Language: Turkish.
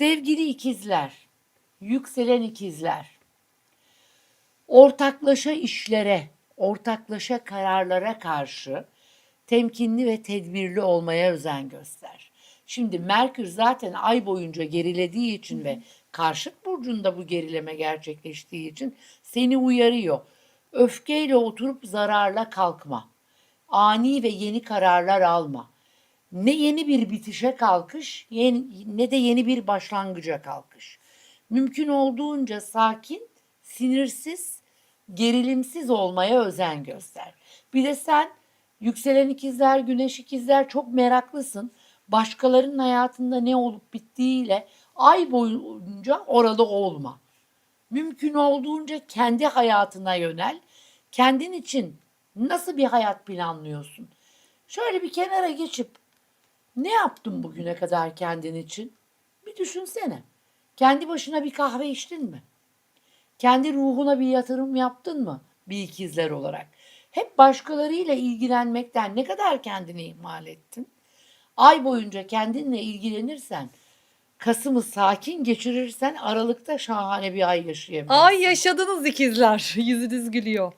Sevgili ikizler, yükselen ikizler, ortaklaşa işlere, ortaklaşa kararlara karşı temkinli ve tedbirli olmaya özen göster. Şimdi Merkür zaten ay boyunca gerilediği için ve karşıt burcunda bu gerileme gerçekleştiği için seni uyarıyor. Öfkeyle oturup zararla kalkma. Ani ve yeni kararlar alma. Ne yeni bir bitişe kalkış ne de yeni bir başlangıca kalkış. Mümkün olduğunca sakin, sinirsiz, gerilimsiz olmaya özen göster. Bir de sen yükselen ikizler, güneş ikizler çok meraklısın. Başkalarının hayatında ne olup bittiğiyle ay boyunca orada olma. Mümkün olduğunca kendi hayatına yönel. Kendin için nasıl bir hayat planlıyorsun? Şöyle bir kenara geçip ne yaptın bugüne kadar kendin için? Bir düşünsene. Kendi başına bir kahve içtin mi? Kendi ruhuna bir yatırım yaptın mı? Bir ikizler olarak. Hep başkalarıyla ilgilenmekten ne kadar kendini ihmal ettin? Ay boyunca kendinle ilgilenirsen, Kasım'ı sakin geçirirsen Aralık'ta şahane bir ay yaşayabilirsin. Ay yaşadınız ikizler. Yüzünüz gülüyor.